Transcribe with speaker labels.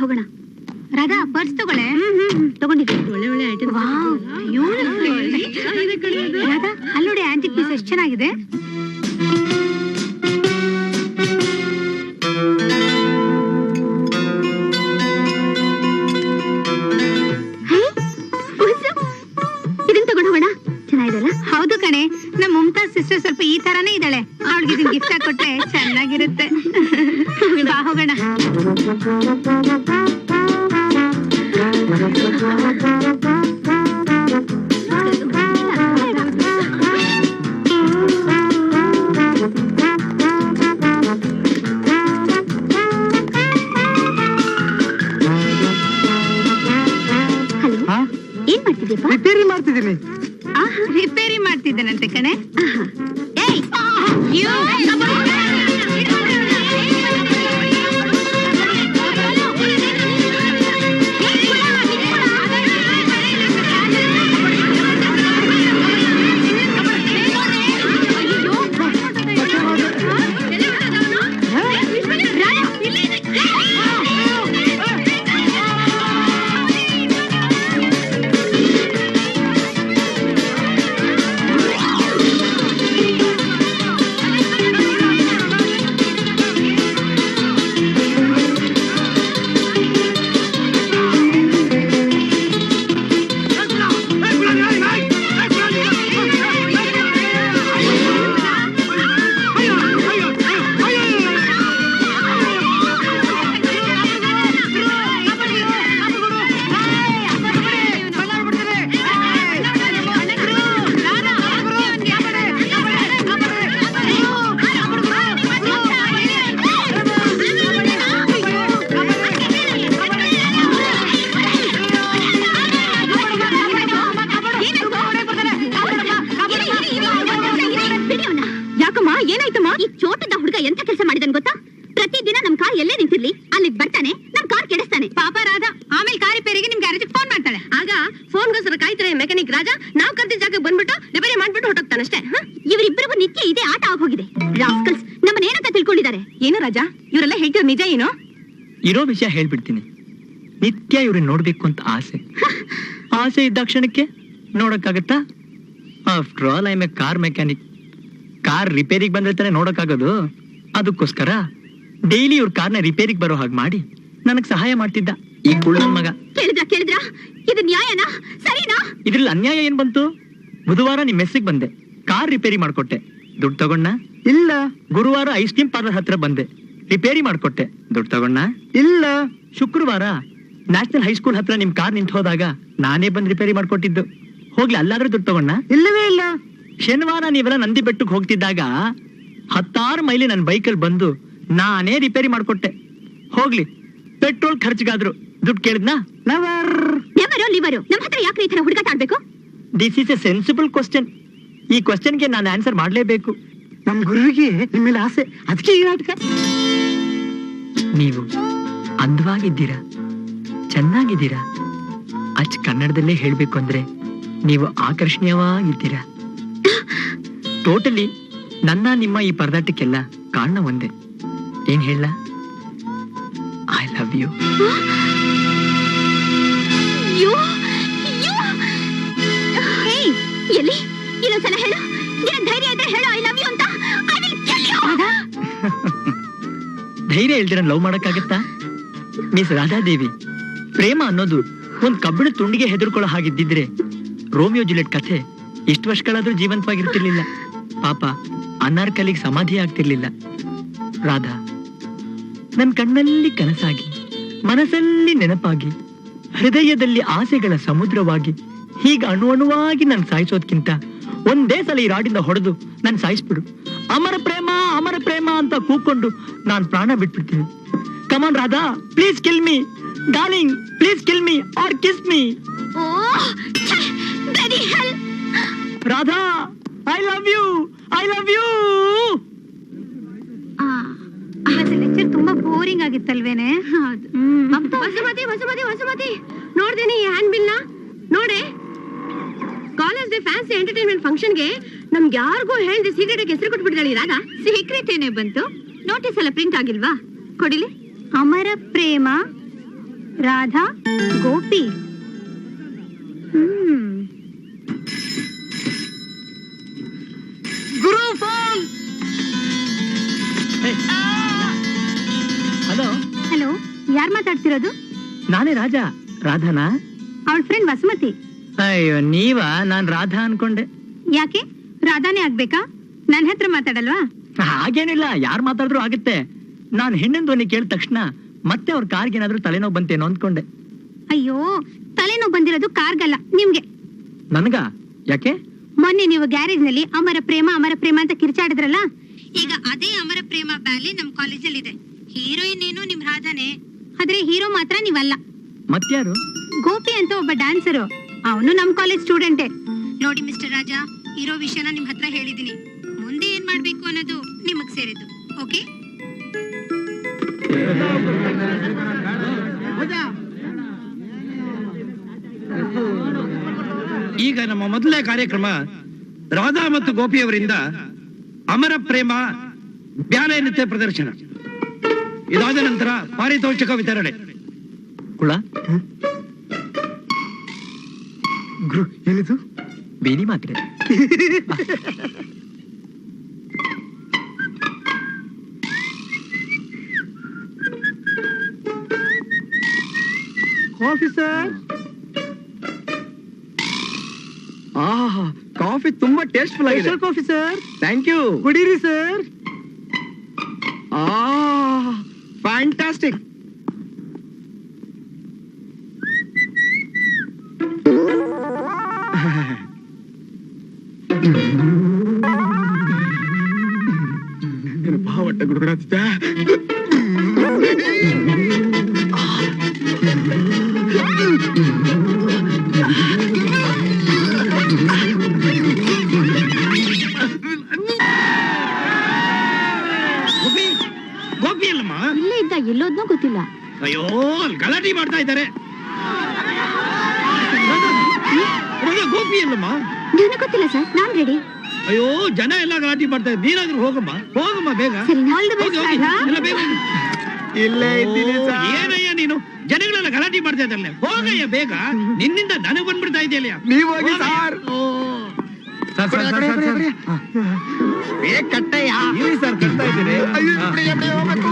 Speaker 1: ಹೋಗೋಣ.
Speaker 2: ರಾಧಾ ಪರ್ಸ್ ತಗೊಳೆ
Speaker 1: ತಗೊಂಡಿದ್ದೆ.
Speaker 3: ಒಳ್ಳೆ ಒಳ್ಳೆ ಐಟಮ್
Speaker 2: ರಾಧಾ ಅಲ್ಲಿ ನೋಡಿ ಆಂಟಿಕ್ ಪೀಸ್ ಎಷ್ಟು ಚೆನ್ನಾಗಿದೆ. ಹೌದು ಕಣೆ. ನಮ್ಮ ಮುಮ್ತಾಜ್ ಸಿಸ್ಟರ್ ಸ್ವಲ್ಪ ಈ ತರಾನೇ ಇದ್ದಾಳೆ. ಅವಳಿಗೆ ಇದನ್ನ ಗಿಫ್ಟ್ ಕೊಟ್ರೆ ಚೆನ್ನಾಗಿರುತ್ತೆ.
Speaker 1: ಏನ್ ಮಾಡ್ತಿದ್ಯಪ್ಪ
Speaker 4: ರಿಪೇರಿ ಮಾಡ್ತಿದ್ದೀನಿ.
Speaker 2: ರಿಪೇರಿ ಮಾಡ್ತಿದ್ದೇನಂತೆ ಕಣೆ?
Speaker 1: ಈ ಚೋಟದ ಹುಡುಗ ಎಂತ ಕೆಲಸ ಮಾಡಿದನ್ ಗೊತ್ತಾ? ಪ್ರತಿದಿನ ನಮ್ ಕಾರ್ ಎಲ್ಲೇ ನಿಂತಿರ್ಲಿ ಅಲ್ಲಿ ಬರ್ತಾನೆ ನಮ್ ಕಾರ್ ಕೆಡಿಸ್ತಾನೆ.
Speaker 2: ಪಾಪ ರಾಜ ಆಮೇಲೆ ಕಾರ್ ರಿಪೇರಿಗೆ ನಿಮ್ ಗ್ಯಾರೇಜ್ ಫೋನ್ ಮಾಡ್ತಾಳೆ.
Speaker 3: ಆಗ ಫೋನ್ ಫೋನ್ಗೋಸ್ಕರ ಕಾಯ್ತಾರೆ ಮೆಕ್ಯಾನಿಕ್ ರಾಜ ನಾವ್ ಕರ್ದಿದ್ದ ಜಾಗಕ್ಕೆ ಬಂದ್ಬಿಟ್ಟು ರಿಪೇರಿ ಮಾಡ್ಬಿಟ್ಟು ಹೊಟ್ಟೋಗ್ತಾನೆ ಅಷ್ಟೇ
Speaker 1: ಇವರಿಬ್ಬರಿಗೂ ನಿತ್ಯ ಇದೇ ಆಟ ಆಗೋಗಿದೆ ರಾಸ್ಕಲ್ಸ್ ನಮ್ಮನ್ನೇನಂತ ತಿಳ್ಕೊಂಡಿದ್ದಾರೆ?
Speaker 3: ಏನು ರಾಜ? ಇವರೆಲ್ಲ ಹೇಳ್ತಿರೋ ನಿಜ ಏನು?
Speaker 4: ಇರೋ ವಿಷಯ ಹೇಳ್ಬಿಡ್ತೀನಿ. ನಿತ್ಯ ಇವ್ರನ್ನ ನೋಡ್ಬೇಕು ಅಂತ ಆಸೆ. ಆಸೆ ಇದ್ದ ಕ್ಷಣಕ್ಕೆ ನೋಡಕ್ಕಾಗತ್ತಾ? After all I a car mechanic car ರಿಪೇರಿಗೆ ಬಂದ್ರೆ ತಾನೇ ನೋಡಕ್ಕಾಗೋದು? ಅದಕ್ಕೋಸ್ಕರ ಡೈಲಿ ಇವ್ರ ಕಾರ್ನ ರಿಪೇರಿಗೆ ಬರೋ ಹಾಗೆ ಮಾಡಿ ನನಗ್ ಸಹಾಯ ಮಾಡ್ತಿದ್ದ ಈ ಕುಳ್ಳನ್ ಮಗ.
Speaker 1: ಕೇಳಿದ್ರ ಕೇಳಿದ್ರ? ಇದು ನ್ಯಾಯನಾ? ಸರಿನಾ?
Speaker 4: ಇದ್ರಲ್ಲಿ ಅನ್ಯಾಯ ಏನ್ ಬಂತು? ಬುಧವಾರ ನಿಮ್ ಮೆಸ್ಸಿಗೆ ಬಂದೆ. ಕಾರ್ ರಿಪೇರಿ ಮಾಡ್ಕೊಟ್ಟೆ. ದುಡ್ಡು ತಗೊಂಡ
Speaker 5: ಇಲ್ಲ.
Speaker 4: ಗುರುವಾರ ಐಸ್ ಕ್ರೀಮ್ ಪಾರ್ಲರ್ ಹತ್ರ ಬಂದೆ. ರಿಪೇರಿ ಮಾಡ್ಕೊಟ್ಟೆ. ದುಡ್ಡು ತಗೊಂಡ
Speaker 5: ಇಲ್ಲ.
Speaker 4: ಶುಕ್ರವಾರ ನ್ಯಾಷನಲ್ ಹೈಸ್ಕೂಲ್ ಹತ್ರ ನಿಮ್ ಕಾರ್ ನಿಂತು ಹೋದಾಗ ನಾನೇ ಬಂದ್ ರಿಪೇರಿ ಮಾಡ್ಕೊಟ್ಟಿದ್ದು. ಹೋಗ್ಲಿ ಅಲ್ಲಾದ್ರೂ ದುಡ್ಡು ತಗೊಂಡ
Speaker 5: ಇಲ್ಲವೇ ಇಲ್ಲ.
Speaker 4: ಶನಿವಾರ ನೀವೆಲ್ಲ ನಂದಿ ಬೆಟ್ಟಕ್ಕೆ ಹೋಗ್ತಿದ್ದಾಗ ಹತ್ತಾರು ಮೈಲಿ ನನ್ನ ಬೈಕಲ್ಲಿ ಬಂದು ನಾನೇ ರಿಪೇರಿ ಮಾಡಿಕೊಟ್ಟೆ. ಹೋಗ್ಲಿ ಪೆಟ್ರೋಲ್ ಖರ್ಚಿಗಾದ್ರು ದುಡ್ಡು ಕೇಳಿದ್ನಾ?
Speaker 5: ಲವರ್.
Speaker 1: ನೆವರು ಲಿವರು ನಮ್ಮ ಹತ್ರ ಯಾಕೆ ಈ ತರ ಹುಡುಗಾಟ ಆಡ್ಬೇಕು?
Speaker 4: This is a sensible question ಈ ಕ್ವಶನ್ಗೆ ನಾನು ಆನ್ಸರ್ ಮಾಡಲೇಬೇಕು.
Speaker 5: ನಮ್ಮ ಗುರುವಿಗೆ ನಿಮ್ಮ ಮೇಲೆ ಆಸೆ. ಅದಕ್ಕೆ ಈ ನಾಟಕ.
Speaker 4: ನೀವು ಅಂದವಾಗಿದ್ದೀರಾ? ಚೆನ್ನಾಗಿದ್ದೀರಾ? ಅಚ್ ಕನ್ನಡದಲ್ಲೇ ಹೇಳಬೇಕು ಅಂದ್ರೆ ನೀವು ಆಕರ್ಷಣೀಯವಾಗಿದ್ದೀರಾ? ಟೋಟಲಿ ನನ್ನ ನಿಮ್ಮ ಈ ಪರದಾಟಕ್ಕೆಲ್ಲ ಕಾರಣ ಒಂದೇ. ಏನ್ ಹೇಳ? ಐ ಲವ್ ಯು
Speaker 1: ಎಲ್ಲಿ? ಇನ್ನೊಂದ್ಸಲ ಹೇಳು. ನಿನ್ನ ಧೈರ್ಯ ಇದ್ರೆ ಹೇಳು ಐ ಲವ್ ಯು ಅಂತ.
Speaker 4: ಧೈರ್ಯ ಇಲ್ದಿರ ಲವ್ ಮಾಡಕ್ಕಾಗತ್ತಾ? ಮಿಸ್ ರಾಧಾದೇವಿ ಪ್ರೇಮ ಅನ್ನೋದು ಒಂದ್ ಕಬ್ಬಿಣ ತುಂಡಿಗೆ ಹೆದರ್ಕೊಳ್ಳೋ ಹಾಗಿದ್ದಿದ್ರೆ ರೋಮಿಯೋ ಜುಲೆಟ್ ಕಥೆ ಇಷ್ಟು ವರ್ಷಗಳಾದ್ರೂ ಜೀವಂತವಾಗಿರ್ತಿರ್ಲಿಲ್ಲ. ಪಾಪ ಅನಾರ್ಕಲಿಗೆ ಸಮಾಧಿ ಆಗ್ತಿರ್ಲಿಲ್ಲ. ರಾಧಾ ನನ್ನ ಕಣ್ಣಲ್ಲಿ ಕನಸಾಗಿ ಮನಸ್ಸಲ್ಲಿ ನೆನಪಾಗಿ ಹೃದಯದಲ್ಲಿ ಆಸೆಗಳ ಸಮುದ್ರವಾಗಿ ಹೀಗೆ ಅಣು ಅಣುವಾಗಿ ನಾನು ಸಾಯಿಸೋದ್ಕಿಂತ ಒಂದೇ ಸಲ ಈ ರಾಡಿಂದ ಹೊಡೆದು ನಾನು ಸಾಯಿಸ್ಬಿಡು. ಅಮರ ಪ್ರೇಮ ಅಮರ ಪ್ರೇಮ ಅಂತ ಕೂಕೊಂಡು ನಾನು ಪ್ರಾಣ ಬಿಟ್ಬಿಡ್ತೀನಿ. Come on Radha please kill me darling please kill me
Speaker 1: or kiss me
Speaker 4: Radha I love you I love you
Speaker 2: ಇವತ್ತು ಲೆಕ್ಚರ್ ತುಂಬಾ ಬೋರಿಂಗ್ ಆಗಿತ್ತಲ್ವೇನೆ?
Speaker 3: ಹೊಸಮತಿ ಹೊಸಮತಿ ಹೊಸಮತಿ ನೋಡ್ದೇನಿ ಈ ಹ್ಯಾಂಡ್ ಬಿಲ್ನ ನೋಡೆ. ಕಾಲೇಜ್ ಫ್ಯಾನ್ಸಿ ಎಂಟರ್ಟೈನ್ಮೆಂಟ್ ಫಂಕ್ಷನ್ಗೆ ನಮ್ಗೆ ಯಾರಿಗೂ ಹೇಳ್ದೆ ಸೀಕ್ರೆಟ್ ಹೆಸರು ಕೊಟ್ಬಿಟ್ಟಿದ್ದಾಳೆ ರಾಧಾ
Speaker 1: ಸೀಕ್ರೆಟ್ ಏನೇ ಬಂತು? ನೋಟಿಸ್ ಎಲ್ಲ ಪ್ರಿಂಟ್ ಆಗಿಲ್ವಾ? ಕೊಡಿಲಿ.
Speaker 2: ಅಮರ ಪ್ರೇಮ ರಾಧಾ ಗೋಪಿ. ಹ್ಮ್. ಯಾರ್ ಮಾತಾಡ್ತಿರೋದು?
Speaker 4: ನಾನೇ ರಾಜ. ರಾಧಾನಾ?
Speaker 2: ಅವಳ ಫ್ರೆಂಡ್ ವಸುಮತಿ.
Speaker 4: ಅಯ್ಯೋ ನೀವಾ? ನಾನ್ ರಾಧಾ ಅನ್ಕೊಂಡೆ.
Speaker 2: ಯಾಕೆ? ರಾಧಾನೇ ಆಗ್ಬೇಕಾ? ನನ್ನ ಹತ್ರ ಮಾತಾಡಲ್ವಾ?
Speaker 4: ಹಾಗೇನಿಲ್ಲ ಯಾರ್ ಮಾತಾಡಿದ್ರು ಆಗುತ್ತೆ. ನಾನ್ ಹೆಣ್ಣಿನ ಧ್ವನಿ ಕೇಳಿದ ತಕ್ಷಣ ಮತ್ತೆ ಅವ್ರ ಕಾರ್ಗೆ ಏನಾದ್ರೂ ತಲೆನೋವು ಬಂತೇನೋ ಅಂದ್ಕೊಂಡೆ
Speaker 2: ಅಯ್ಯೋ ತಲೆನೋವು ಬಂದಿರೋದು ಕಾರ್ಗಲ್ಲ ನಿಮ್ಗೆ.
Speaker 4: ನನ್ಗ? ಯಾಕೆ?
Speaker 2: ಮೊನ್ನೆ ನೀವು ಗ್ಯಾರೇಜ್ನಲ್ಲಿ ಅಮರ ಪ್ರೇಮ ಅಮರ ಪ್ರೇಮ ಅಂತ ಕಿರ್ಚಾಡಿದ್ರಲ್ಲ? ಈಗ ಅದೇ ಅಮರ ಪ್ರೇಮ ಬ್ಯಾಲೆ ನಮ್ ಕಾಲೇಜಲ್ಲಿ ಇದೆ ಹೀರೋಯಿನ್ ಏನು ನಿಮ್ ರಾಧಾನೆ ಆದ್ರೆ ಹೀರೋ ಮಾತ್ರ ನೀವಲ್ಲ.
Speaker 4: ಮತ್ಯಾರು
Speaker 2: ಗೋಪಿ ಅಂತ ಒಬ್ಬ ಡ್ಯಾನ್ಸರು. ಅವನು ನಮ್ ಕಾಲೇಜ್ ಸ್ಟೂಡೆಂಟೇ. ನೋಡಿ ಮಿಸ್ಟರ್ ರಾಜ ಇರೋ ವಿಷಯನ ನಿಮ್ ಹತ್ರ ಹೇಳಿದೀನಿ. ಮುಂದೆ ಏನ್ ಮಾಡ್ಬೇಕು ಅನ್ನೋದು ನಿಮಗ್ ಸೇರಿದ್ದು ಓಕೆ?
Speaker 6: ಈಗ ನಮ್ಮ ಮೊದಲನೇ ಕಾರ್ಯಕ್ರಮ ರಾಧಾ ಮತ್ತು ಗೋಪಿಯವರಿಂದ ಅಮರ ಪ್ರೇಮ ಬ್ಯಾಲೆ ನೃತ್ಯ ಪ್ರದರ್ಶನ. ಇದಾದ ನಂತರ ಪಾರಿತೋಷಕ ವಿತರಣೆ.
Speaker 4: ಕುಳ?
Speaker 5: ಗುರು ಏನಿದು
Speaker 4: ಬೇದಿ ಮಾತ್ರೆ
Speaker 5: ಕಾಫಿ ಸರ್. ಆಹಾ ಕಾಫಿ ತುಂಬಾ ಟೇಸ್ಟ್ಫುಲ್ ಆಗಿದೆ. Coffee sir. ಥ್ಯಾಂಕ್ ಯು ಕುಡೀರಿ ಸರ್. ಆ ಫ್ಯಾಂಟಾಸ್ಟಿಕ್ ಭಾವಟ್ಟ ಗುಡುಗುಡಾತಿದ್ದ
Speaker 1: ಇಲ್ಲೇ ಎಲ್ಲೋದ್ನೂ ಗೊತ್ತಿಲ್ಲ.
Speaker 6: ಅಯ್ಯೋ ಅಲ್ಲಿ ಗಲಾಟೆ ಮಾಡ್ತಾ ಇದ್ದಾರೆ. ಗೋಪಿ ಅಲ್ಲಮ್ಮ
Speaker 1: ಗೊತ್ತಿಲ್ಲ ಸರ್ ನಾನ್ ರೆಡಿ
Speaker 6: ಅಯ್ಯೋ ಜನ ಎಲ್ಲ ಗಲಾಟಿ ಮಾಡ್ತಾ ಇದ್ದಾರೆ. ನೀನಾದ್ರೂ ಹೋಗಮ್ಮ? ಹೋಗಮ್ಮ ಬೇಗ. ಎಲ್ಲ ಬೇಗ.
Speaker 5: ಇಲ್ಲೇ
Speaker 6: ಏನಯ್ಯ ನೀನು? ಜನಗಳೆಲ್ಲ ಗಲಾಟಿ ಮಾಡ್ತಾ ಇದ್ದಾರಲ್ಲ. ಹೋಗಯ್ಯ ಬೇಗ. ನಿನ್ನಿಂದ ನನಗೆ ಬಂದ್ಬಿಡ್ತಾ ಇದೆಯಲ್ಲ
Speaker 5: ನೀವು ಹೋಗಿ ಸರ್.
Speaker 4: ಸರ್
Speaker 5: ಕೊಡಿ, ಕೊಡಿ, ಕೊಡಿ, ಕೊಡಿ. ಬೇಗ ಕಟ್ಟಯ್ಯ ಸರ್ ಕಟ್ತಾ ಇದ್ದೀನಿ ಹೋಗ್ಬೇಕು